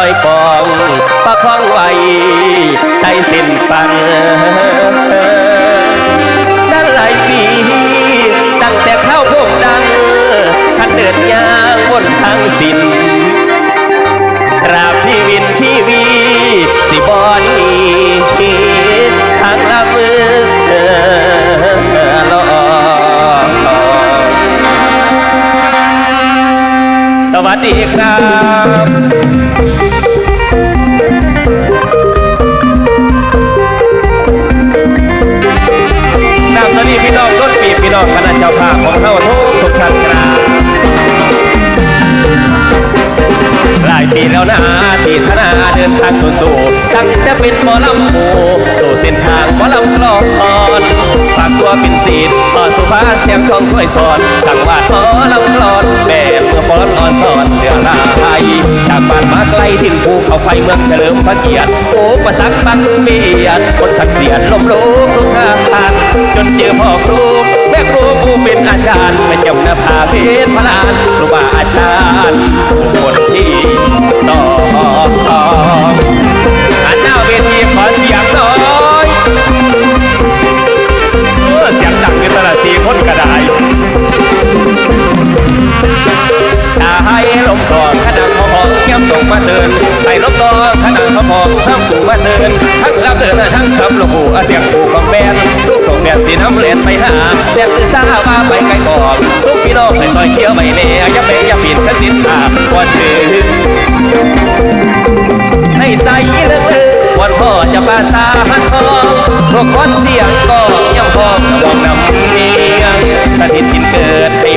อยกองประคองไว้ใต้เส้นฟันนั่นหลายปีตั้งแต่เข้าพวกดังขันเดินยางบนทางสินตราบที่วินชีวีสิบอนีทางละมือลอสวัสดีครับ น้องคณะเจ้าภาพของเราทุกทุกท่านครับหลายปีแล้วนะที่ธนาเดินทางต้นสู่ตั้งแต่เป็นหมอลำปูสู่เส้นทางหมอลำกลอนากตัวเป็นศีลต่อสุภาพเสียงของถ้วยสอนสังวาดหมอลำลอนแม่เมื่อฟ้อนนอนสอนเดือลายจากบ้านมาไกลถิ่นภูเขาไฟเมืองเฉลิมพระเกียรติโอ้ประสักบังเบียดคนทักเสียนลมลุกทุกทางจนเจอพ่อครูแม่ครูผู้เป็นอาจารย์เป็นเจ้าหน้าผาเพชรพลานครูบาอาจารย์คนที่ พอหอมซ้ำกูมาเชิญทั้งรับเดินทั้งขับลมหูเสียงกูของแฟนลูกของแฟนสีน้ำเลียนไปหาเสียงตือซาว่าไปไกลก่อนสุกพี่น้องให้ซอยเชียวไม่เน่ย่าเปอย่าปิดกระสินขาก่อนถือให้ใส่เลือวันพ่อจะปาสาหันทองพวกคนเสียงก็ยังพอมองนำเมียงสถิตกิน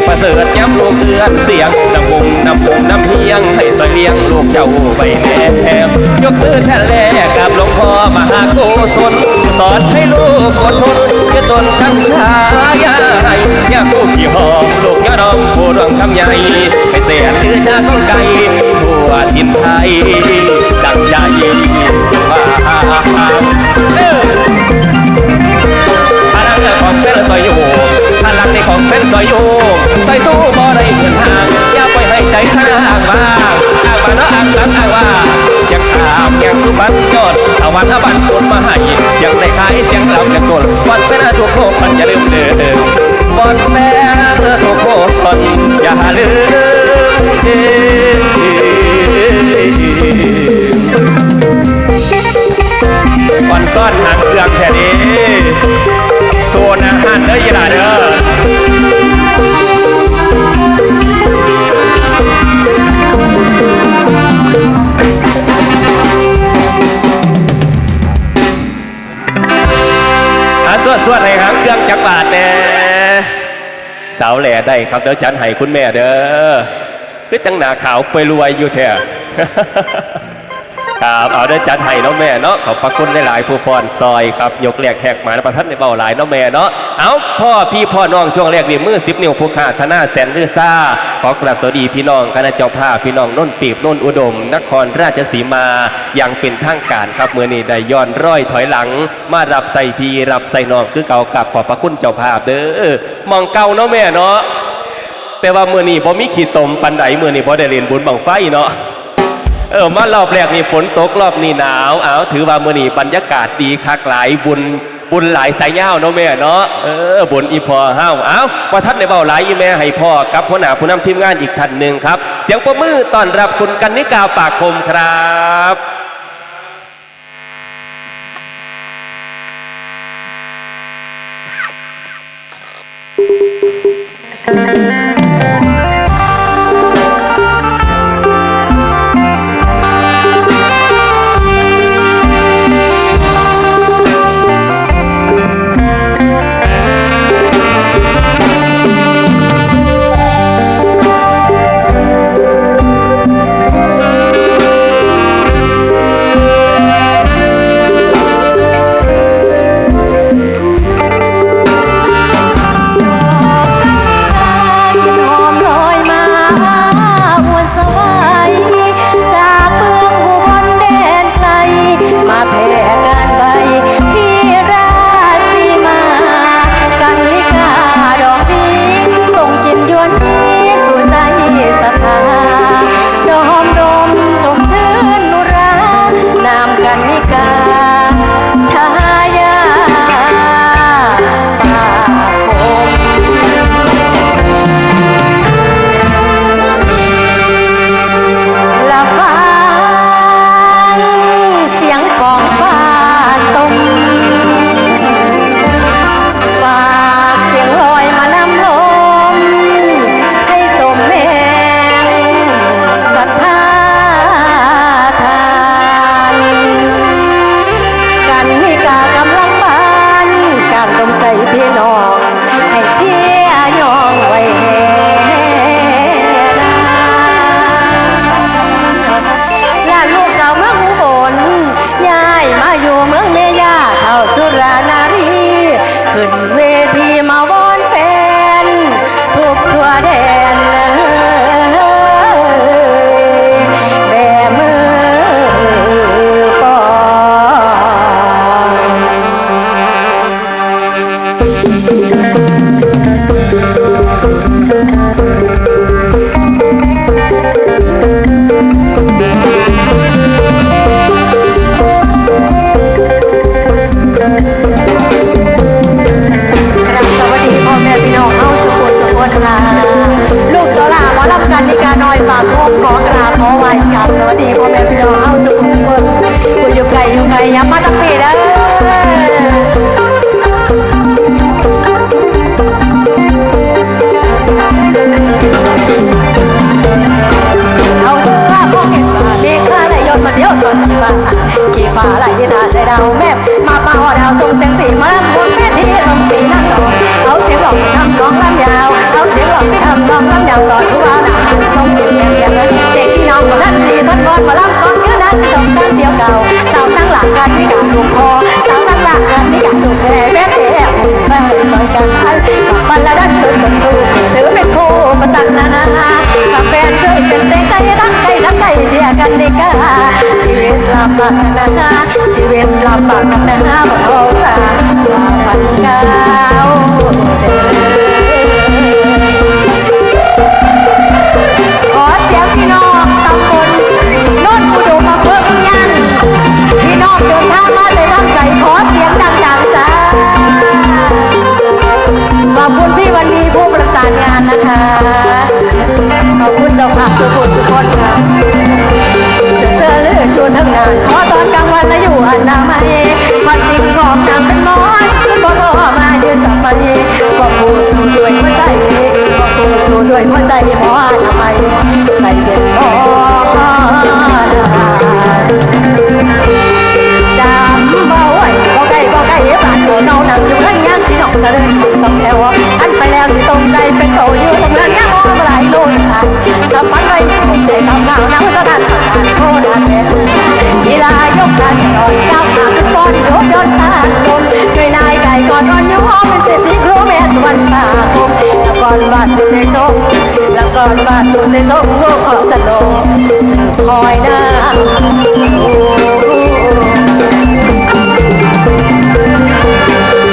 ประเสริฐย้ำลูกเอื้อนเสียงนำมุมนำมุมนำเฮียงให้สเลี้ยงลูกเจ้าไปแนมยกมือแทนแลกับหลวงพ่อมหาโกศลสอนให้ลูกอดทนอย่าตนคำชายาให้อย่าคู่ขี่หอมลูกย่าดองผู้ดวงคำใหญ่ให้เสียนคือชาของไก่ทั่วทินไทยดังใจสมาเออพลังของเป็นซอยอยู่ พลังในของเป็นซอยอยู่ใส่สู้บ่ได้เงินทาง อย่าปล่อยให้ใจข้างอ่างบ้างอ่างบ้างเนาะอ่างหลังอ่างว่าอยากถามอยากสุบันยอดสวรรค์บันคนมาให้ยังได้ขายเสียงรำจากคนวันเป็นทุกคนมันอย่าลืมเด้อบอนแม่ทุกคนอย่าลืม ได้ครับเดี๋ยวจันให้คุณแม่เด้อคือตั้งหนาขาวไปรวยอยู่แท้ ครับเอาได้จัดให้เนาะแม่เนาะขอบพระคุณหลายๆผู้ฟอนซอยครับยกแรกแหกหมาประทัดในเบาหลายเนาะแม่เนาะเอาพ่อพี่พ่อน้องช่วงแรกนี่มือสิบนิ้วผู้ขาธนาแสนลือซ่าขอกราบสวัสดีพี่น้องคณะเจ้าภาพพี่น้องน้นปีบน้นอุดม นครราชสีมาอย่างเป็นทางการครับเมื่อนี้ได้ย้อนร้อยถอยหลัง มารับใส่พีรับใส่น้องคือเก่ากับขอบพระคุณเจ้าภาพเด้อมองเก่าเนาะแม่เนาะแต่ว่าเมื่อนี้บ่มีขีดตมปันไดมื่อนี้บ่ได้เรียนบุญบังไฟเนาะ เออมารอบแรกนี่ฝนตกรอบนี้หนาวอ้าวถือว่ามื้อนี้บรรยากาศดีคักหลายบุญบุญหลายสายเงาเนาะแม่เนาะเออบุญอีพอเฮาเอาว่าท่านในเบาหลายอีแม่ให้พ่อกับหัวหน้าผู้นำทีมงานอีกท่านหนึ่งครับ เสียงประมือต้อนรับคุณกันนิกาปากคมครับ กันดีกาชีวิตลำบากนะนะชีวิตลำบากนะนะบ่ท้องตาว่าฝันเก่าเดิขอเสียงพี่น้องตำบลโน่นอุดมอำเภอพุยันพี่น้องเดินทางมาเลยทางไกลขอเสียงดังๆจ้าขอบคุณพี่วันนี้ผู้ประสานงานนะคะขอบคุณเจ้าภาพสุขุมสุคนค่ะ เสื้อเลือดอยู่ทั้งงานขอตอนกลางวันและอยู่อนามัยความจริงของนางเป็นมอนบอกก็มายืนจับมันบอกผู้สู้ด้วยหัวใจบอกผู้สู้ด้วยหัวใจหมออนามัยใจเป็นหมอจำบ่ไหวบ่ไก่บ่ไก่บาดหัวเนาหนังอยู่ทั้งย่างที่น้องจะเดินต้องแถวอันไปแล้วที่ตรงใจเป็นโตอยู่ตรงนั้นย่างมองหลายโลค่ะทำมันไว้ผมใจทำข่าวน้ำสถาน กการนอนก้าวขาขึ้นบอลยกยนต์ผ่านลมด้วยนายไก่ก่อนอ่อนย้อมเป็นเศรษฐีครูแม่สวรรค์ป่าคมแล้วก่อนบาดตุนในจงแล้วก่อนบาดตุนในจงโลกของจันโลสืบคอยหน้าส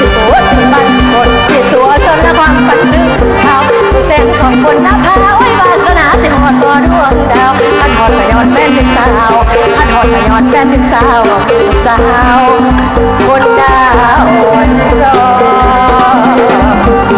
ิโอ้สิบันคนสิสัวจนละความปันถึงเขาผู้เส้นของบนหน้าผาไว้วาสนาสิหอดบ่อดวงดาวขันหอดกระยอนแฟนเป็นสาว ขันหอดยอนแฟนเป็นสาวสาว คนดาวรอมา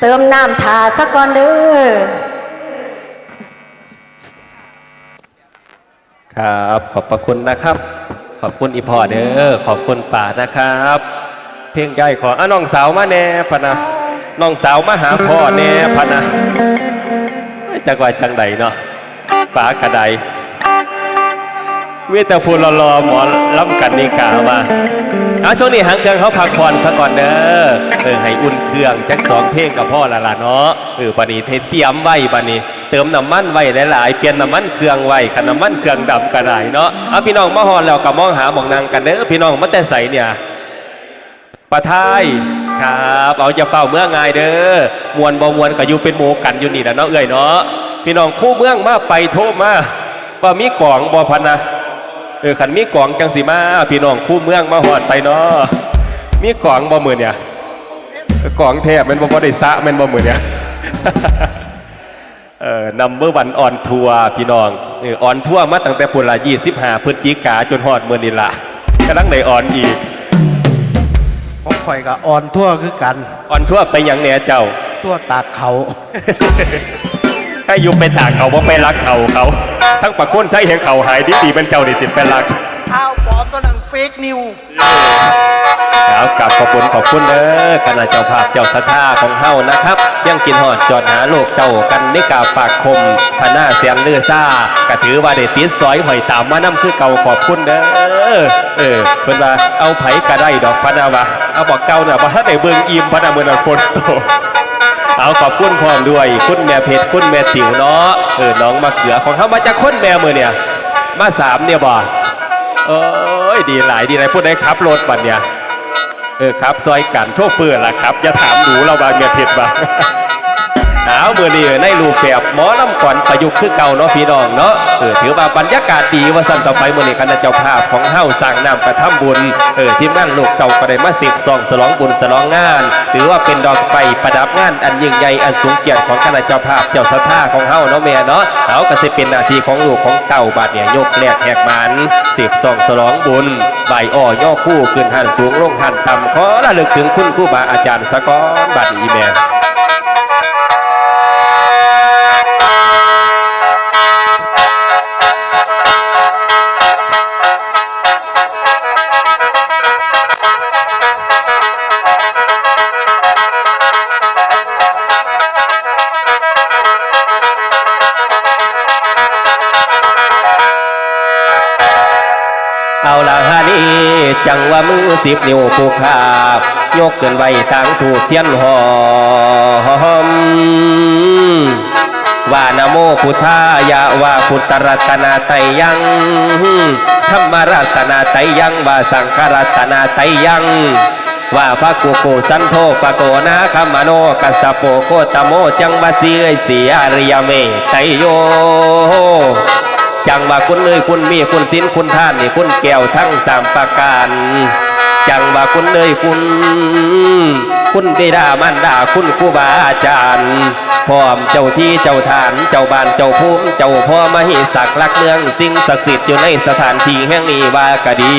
เติมน้ำทาสักก่อนเด้อครับขอบพระคุณนะครับ ขอบคุณอีพอเด้อขอบคุณป่านะครับ เพลงใหญ่ขออะน้องสาวมาแน่พะนะน้องสาวมาหาพ่อแน่พะนะจักว่าจังใดเนาะป่ากระไดมีแต่พูดรอหมอล้ำกันนี่กามา เอาช่วงนี้หางเครื่องเขาพักผ่อนซะก่อนเด้อเออให้อุ่นเครื่องจักสองเพลงกับพ่อละล่ะเนาะเออบัดนี้เทเตรียมไว้บัดนี้ เติมน้ำมันไว้หลายๆเปลี่ยนน้ำมันเครื่องไว้คันน้ำมันเครื่องดำก็ได้เนาะเอาพี่น้องมาฮอนแล้วก็มองหาหมองนางกันเด้อพี่น้องมาแต่ใสเนี่ยปะทายครับเอาจะเฝ้าเมื่องง่ายเด้อมวนบ่มวนก็อยู่เป็นหมู่กันอยู่นี่แหละเนาะเอ้ยเนาะพี่น้องคู่เมืองมาไปโทรมาว่ามีกล่องบ่พันนะ เออขันมีกล่องจังสิมาพี่น้องคู่เมืองมาหอดไปเนาะมีกล่องบ่มือเนี่ยกล่องแทบแมันบ่บ่ได้สะแมันบ่มือเนี่ยเอ่อนัมเบอร์วันออนทัวร์พี่น้องเออออนทัวร์มาตั้งแต่ปุ่นละ25พฤศจิกาจนฮอดมื้อนี้ล่ะกำลังได้ออนอีกของข่อยก็อ่อนทั่วคือกัน ออนทัวร์ไปหยังแหน่เจ้า ทั่วตากเขา ถ้าอยู่ไปตากเขาบ่ไปรักเขาเขา ทั้งปะโคนใช้เห็นเขาหายดีดีเป็นเจ้านี่ติดเป็นรักข้าวปลอมตัวหนังเฟกนิวเอากลับขอบคุณขอบคุณเด้อคณะเจ้าภาพเจ้าสัทธาของเฮานะครับ ยังกินหอดจอดหาโลกเต่ากันในกาปากคมพนาเสียงเลือซ่ากะถือว่าได้ติดซอยหอยตามมานํคือเก่าขอบคุณเด้อเออเพิ่นว่าเอาไผก็ได้ดอกพะนาวะเอาบอกเก่าน่ะบ่ทันได้เบิ่งอิ่มพะนามื้อนั้นฝนตก เอาขอบคุณพร้อมด้วย คุณแม่เพชรคุณแม่ติ๋วเนาะเออน้องมะเขือของเขามาจากคนแม่มือเนี่ยมาสามเนี่ยบ่เอ้ยดีหลายดีหลายพูดได้ครับรถบัดเนี่ยเออครับซอยกันโชเฟอร์ล่ะครับจะถามหนูเราบ้างแม่เพชรบ่า เอามือนี้ในรูปแบบหมอลำก่อนประยุกต์คือเก่าเนาะพี่น้องเนาะเออถือว่าบรรยากาศดีว่าสันต่อไปเมื่อนี้คณะเจ้าภาพของเฮ้าสร้างน้ำกระทำบุญเออทีมงานลูกเต่าก็ได้มาสิบซองสลองบุญสลองงาน ถือว่าเป็นดอกไฟประดับงานอันยิ่งใหญ่อันสูงเกียรติของคณะเจ้าภาพเจ้าสัทธาของเฮ้าเนาะแม่เนาะเอาก็จะเป็นหน้าที่ของลูกของเต่าบาดเนี่ยยกแลกแหกมันสิบซองสลองบุญใบอ้อย่อคู่ขึ้นหันสูงลงหันต่ำขอระลึกถึงคุณครูบาอาจารย์สะก้อนบาดนี้แม่ จังว่ามือสิบนิ้วผูกขาบยกเกินไว้ทางถูกเทียนหอมว่านะโมพุทธายะว่าพุทธรัตนาไตยังธรรมรัตนาไตยังว่าสังฆรัตนาไตยังว่าพระกุโกสันโทปะโกนาคามโนกัสสะโปโคตโมจังวาสีเสียริยเมไตโย จังว่าคุณเลยคุณมีคุณสินคุณท่านนี่คุณแก้วทั้งสามประการจังว่าคุณเลยคุณ คุณบิดามันดาคุณครูบาอาจารย์พร้อมเจ้าที่เจ้าฐานเจ้าบ้านเจ้าภูมิเจ้าพ่อมหิศักลักเมืองสิ่งศักดิ์สิทธิ์อยู่ในสถานที่แห่งนี้ว่ากะดี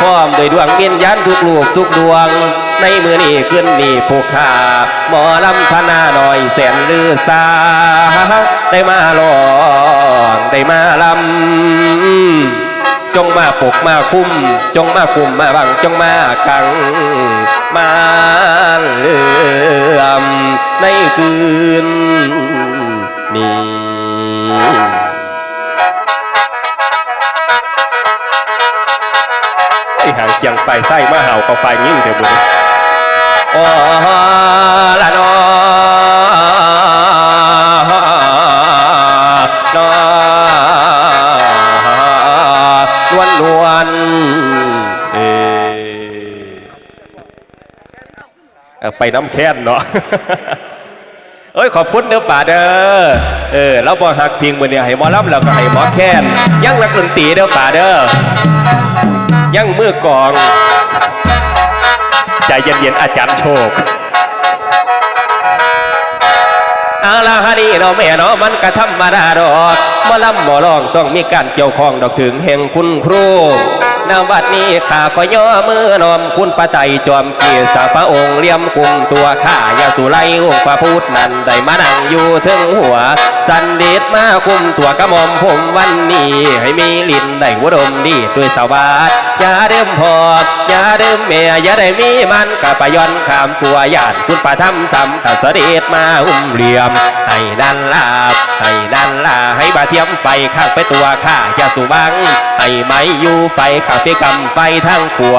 พร้อมโดยดวงวิญญาณทุกลูกทุกดวง ในมือนี้ขึ้นนี่ผู้ขาหมอลำธนาหน่อยแสนลือสา ได้มาลองได้มาลำจงมาปกมาคุ้ม จงมาคุมมาบังจงมากังมาเลื่อมในคืนนี้ไอ้หางเคียงไฟไส้มาเห่าก็ไฟยิ่งเถอะบุญ โอละนอลวนลวนเอไปน้ำแค้นเนาะเอ้ยขอบคุณเด้อป่าเด้อ เออแล้วบอหักพิงมือเนี่ยให้หมอลำแล้วก็ให้หมอแค้นยังนักดนตรีเด้อป่าเด้อ ยังมือกอง เย็นๆอาจารย์โชคอาลาฮานีเราะแม่เนาะมันก็ธรรมดาดอกมาลำหมอร้องต้องมีการเกี่ยวข้องดอกถึงแห่งคุณครูนวัดนี้ข้าขอย่อมือนอมคุณปะไตรจอมเกียร์สาพระองค์เลี่ยมกุมตัวข้ายาสุไลองค์พระพุทธนั้นได้มานั่งอยู่ถึงหัว สันเดชมาคุมตัวกระหม่อมผมวันนี้ให้มีลิ้นได้อุดมดีด้วยสวัสดอย่าเดิมพอดอย่าเดิมแม่อย่าได้มีมันกะปะย้อนขามตัวญาติคุณประทำสัมทัสเดชมาอุ้มเหลี่ยมให้ดันลาบให้ดันลาให้บาเทียมไฟข้างไปตัวข้าอย่าสูบังให้ไม่อยู่ไฟข้างไปกำไฟทั้งขัว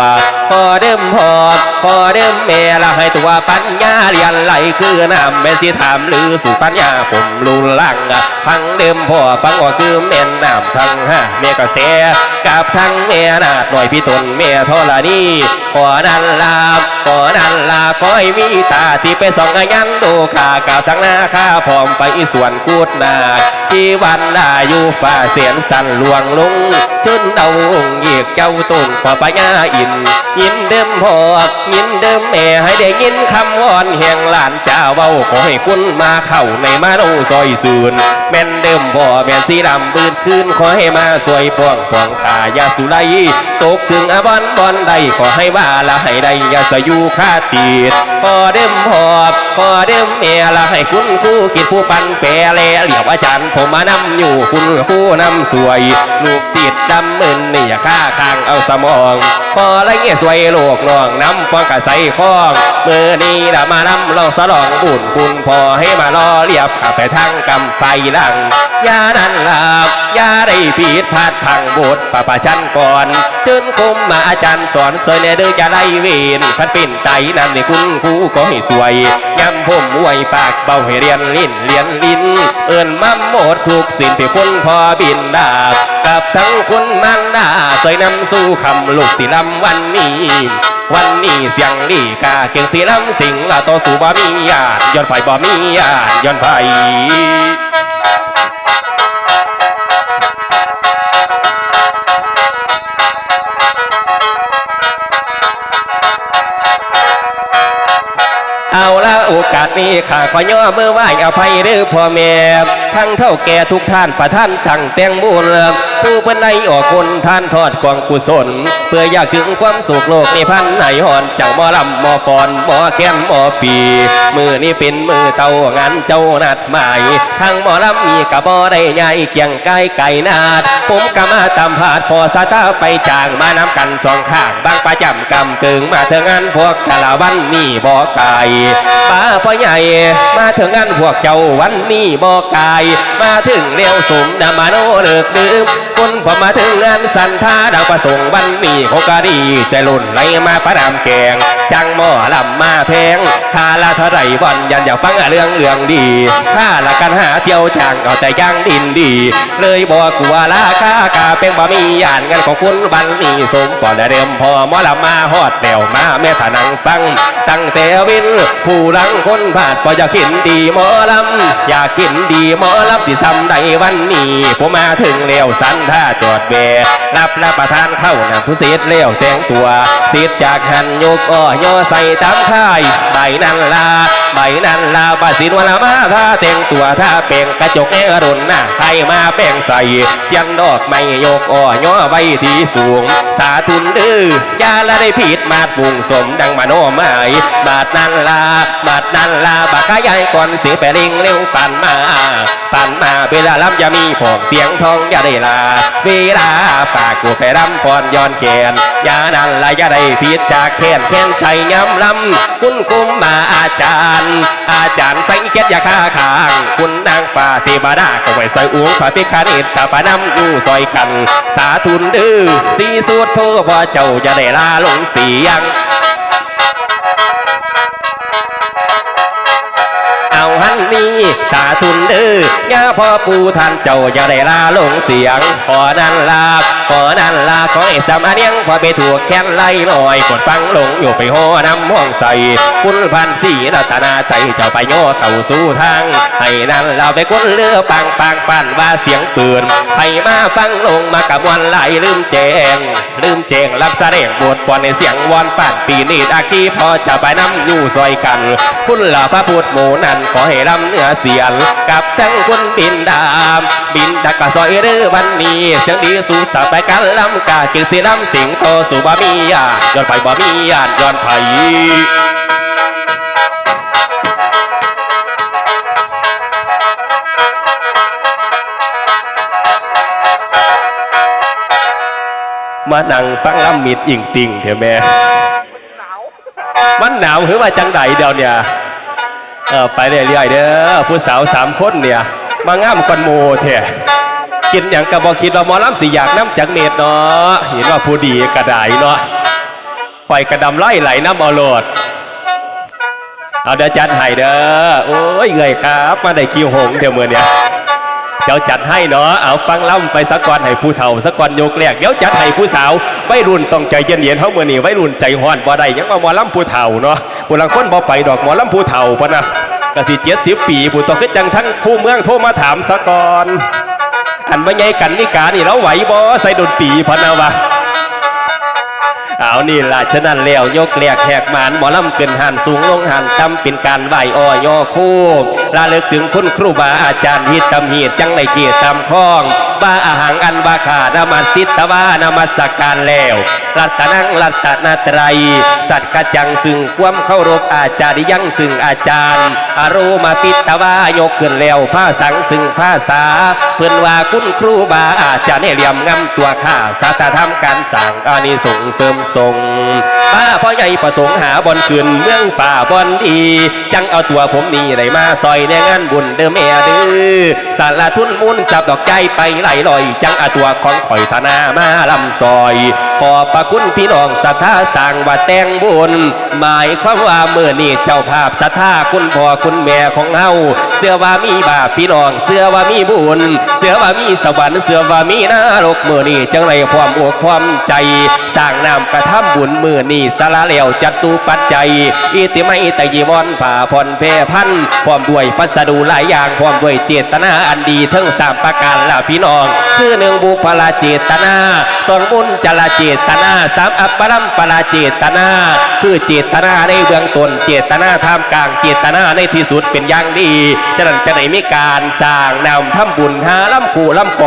ขอเดิมพอดขอเดิมแม่ละให้ตัวปัญญาเรียนไหลคือน้ำแม่นสิถามหรือสู่ปัญญาผมลุลังพังเดิมพ่อปังก็คือแม่นน้ำทั้งห้าแม่ก็เสียกับทั้งแม่นาดหน่อยพี่ตนแม่ทรณีขอนันลาบขอนันลาขอให้มีตาที่ไปส่องยันดูข้ากับทั้งหน้าข้าพร้อมไปส่วนกูดนาที่วันลาอยู่ฝ่าเสียนสั่นลวงลงจนเอาองเหยียกเจ้าต้นปอปัญญาอิน ยินเดิมพอยินเดิมแม่ให้ได้ยินคำวอนแห่งหลานเจ้าเว้าขอให้คุณมาเข้าในมาโนซอยซืนแม่นเดิมพ่อแม่นสีดำบืนคืนขอให้มาสวยป้องป้องขายาสุไลตกถึงอบอนบอนใดขอให้ว่าละให้ได้ยาสยูคาตีดขอเดิมพอขอเดิมแม่ละให้คุณคู่กิดผู้ปันแปรแลเหลียวอาจารย์ผมมานำอยู่คุณคู่นำสวย ลูกศิษย์ ดำมึนนี่ข้าข้างเอาสมองขอไรเงี้ยสวยโลกน้องน้ำป้องกะใส่ข้องมือนี้ละมานำลองสลองบุญคุณพอให้มาล่อเรียบขับไปทางกำไฟลังยานั้นลาบยาได้ผิดพลาดพังบทปะปะชันก่อนเชิญคุมมาอาจารย์สอนสวยแน่เด้อจะได้เวนขันเป็นไตนั่นนี่คุณครูก็ให้สวยย้ำผมมวยปากเบาให้เรียนลิ้นเรียนลิ้น เอินมั่มหมดทุกสิ่งที่คุณพอบินดาบกับทั้งคุณมันดาสวยนำสู่คำลูกสีลำวันนี้ วันนี้เสียงดีกาเก่งสีลำสิงละต่อสู่บ่มีญาติย้อนไผบ่มีญาติย้อนไผเอาละโอกาสนี้ข้าขอย่อเมื่อไหวอภัยเด้อพ่อแม่ ทั้งเท่าแก่ทุกท่านประท่านตั้งแต่งบุญ ผู้เป็นในออกคนท่านทอดกองกุศล เพื่ออยากถึงความสุขโลกในพันไหนหอนเจ้าหมอลำหมอฟอนหมอแค้นหมอปี มือนี้เป็นมือเต่างานเจ้านัดหมายทั้งหมอลำมีกะบ่ได้ใหญ่เกียงไก่ไก่นาด ผมกะมาตามผาดพอสาตาไปจางมานำกันสองข้างบางประจำกำกึ่งมาเถอะงานพวกกะละวันนี่บ่ไกลป้าพ่อใหญ่มาถึงงานพวกเจ้าวันนี้บอกกายมาถึงเร็วสมดามาโนเลิกดื่ม คนพอมาถึงงานสันทาดาวประสงค์วันนี้เขาก็ดีใจลุ่นไหลมาประดามแกง จังหม้อลำมาแพงคาละเท่าไรบอนยันอยากฟังเรื่องเรื่องดีค่าละกันหาเที่ยวจางเอาแต่ย่างดินดี เลยบอกกลัวราคากาเป็นบ่มีย่านงานของคุณบันนี้สมปอนเดิมพอหมอลำมาฮอดแล้วมาแม่ถานังฟัง ตั้งแต่วินผู้รังคนผานพออยากกินดีหมอลำอยากกินดีหมอลำที่ซ้ำในวันนี้ผมมาถึงแล้วสันท่าจอดแบรับรับประทานเข้านั่งผู้เสียแล้วแต่งตัวเสีจากหันยกอ้อยอใส่ตามค่ายใบนันลาใบนันลาบาสินวลามาท่าแต่งตัวท่าเป่งกระจกแอรุนหน้าใครมาแป้งใส่ยันดอกไม่ยกอ้อย่อไว้ที่สูง สาธุนดื้อยาละได้ผิดมาดบุงสมดังมาโนหมายบาดนันลาบาดนันลาบาขายายก่อนเสียแปลิงเร็วปั่นมาปั่นมาเวลาล้ำอย่ามีผองเสียงทองอย่าได้ลาเวลาปากกูไปรำฟอนย้อนแขนยานั่นลาอย่าได้ผิดจากแขนแขนใส่ย้ำลำคุณกุมมาอาจารย์ อาจารย์ใส่เก็ดยาคาขาง คุณนางฟ้าเทวดาก็ไว้ใส่อุ้งพระพิคเนตกับปานำอยู่ซอยกัน สาธุนดื้อสีสุดโทพอเจ้าจะได้ลาลงเสียง เอาหันนี้สาธุนเด้อย่าพ่อปู่ท่านเจ้าอย่าได้ลาลงเสียงขอนั้นลาขอนั้นลาขอให้สามเนียงพอไปถูกแค้นไล่หน่อยกดฟังลงอยู่ไปหอน้ำห้องใส่คุณพันสีรัตนาใจเจ้าไปโย่เข้าสู่ทางให้นั้นเราไปคนเรือปังปังปันว่าเสียงปืนให้มาฟังลงมากับวันไหลลืมแจงลืมแจงรับแสดงบทปอนในเสียงวอนป่นปีนี้อาคีพอจะไปน้ำอยู่ซอยกัน คุณหล่าพระพุทธหมูนั้นขอให้รำเนื้อเสียงกับทั้งคุณบินดามบินดักกะซอยเรือวันนี้เสียงดีสู่สาไปกันลำกาจึงสิลำสิงโตสู่บ่มีญาติย้อนไปบ่มีญาติย้อนไผมานั่งฟังลำมิดอิงติงเถอะแม่มันหนาวหรือว่าจังใดเดียวเนี่ย เออไปเรื่อยๆเด้อผู้สาวสามคนเนี่ย มางามกันโมเถอะกินอย่างกระบอกคิดว่าหมอลำสิอยากน้ำจากเนตเนาะเห็นว่าผู้ดีกระดายเนาะไฟกระดำไล่ไหลน้ำอาโลดเอาเดี๋ยวจัดให้เด้อโอ้ยเงยครับ มาได้คิวหงเดี๋ยวเมือเนี่ย เดี๋ยวจัดให้เนาะเอาฟังล่ำไปสักก่อนให้ผู้เฒ่าสักก่อนโยกแรกเดี๋ยวจัดให้ผู้สาวไว้รุ่นต้องใจเย็นๆเท่ามือนี่ไว้รุ่นใจฮ้อนบ่ได้ยังมาหมอลำผู้เฒ่าเนาะผู้ลังคนบ่ไปดอกหมอลำผู้เฒ่าปะนะกะสิเจ็ดสิบปีผู้ต้องขึ้นจังทั้งคู่เมืองโทรมาถามสักก่อนอันไม่ไงกันนิกานี่เราไหวบ่ใส่ดนตรีพะนะวะเอานี่ล่ะฉะนั้นแล้วยกแหลกแหกหมานหมอลำขึ้นหันสูงลงหันต่ำเป็นการไหวอ้อยอคู่ลาเลิกถึงคุณครูบาอาจารย์ฮิตตำหีดจังในเกียรติตำข้องบาอาหังอันบาขานามัสิตวานามัสการแล้ว รัตนังรัตนาตรัย สัตว์กจังซึ่งความเคารพอาจารย์ยังซึ่งอาจารย์ อารมาปิตวายกขึ้นแล้วผ้าสังซึ่งผ้าสา เพื่อนว่าคุณครูบาอาจารย์เนี่ยเหลี่ยมงำตัวข้าสัตธรรมการสั่งอานิสงส์เสริมทรงป้าพ่อใหญ่ประสงค์หาบอนคืนเมืองฝ่าบอนดี จังเอาตัวผมนี่ได้มาซอยในงานบุญเด้อแม่เด้อสารทุนมุนสับดอกใจไปไหลลอย จังอาตัวของข่อยธนามาลำซอย ขอบพระคุณพี่น้องศรัทธาสร้างว่าแต่งบุญ หมายความว่าเมื่อนี้เจ้าภาพศรัทธาคุณพ่อคุณแม่ของเฮาเสื้อว่ามีบาปพี่น้องเสื้อว่ามีบุญ เสื้อว่ามีสวรรค์เสื้อว่ามีนรกเมื่อนี้จังไรพร้อมอกพร้อมใจ สร้างน้ำกระทำบุญมือนี้สละแล้วจัตูปัจจัยอิติไม่ตะยีวอนผ่าผ่อนเพพันพร้อมด้วยพัสดุหลายอย่างพร้อมด้วยเจตนาอันดีทั้งสามประการล่ะพี่น้อง คือหนึ่งบุพลาเจตนาสองมุนจลาเจตนาสามอัปปรัมปลาเจตนา คือเจตนาในเบื้องต้นเจตนาท่ามกลางเจตนาในที่สุดเป็นอย่างดีฉะนั้นจะไหนมีการสร้างนำทำบุญหาลำคูลำกอ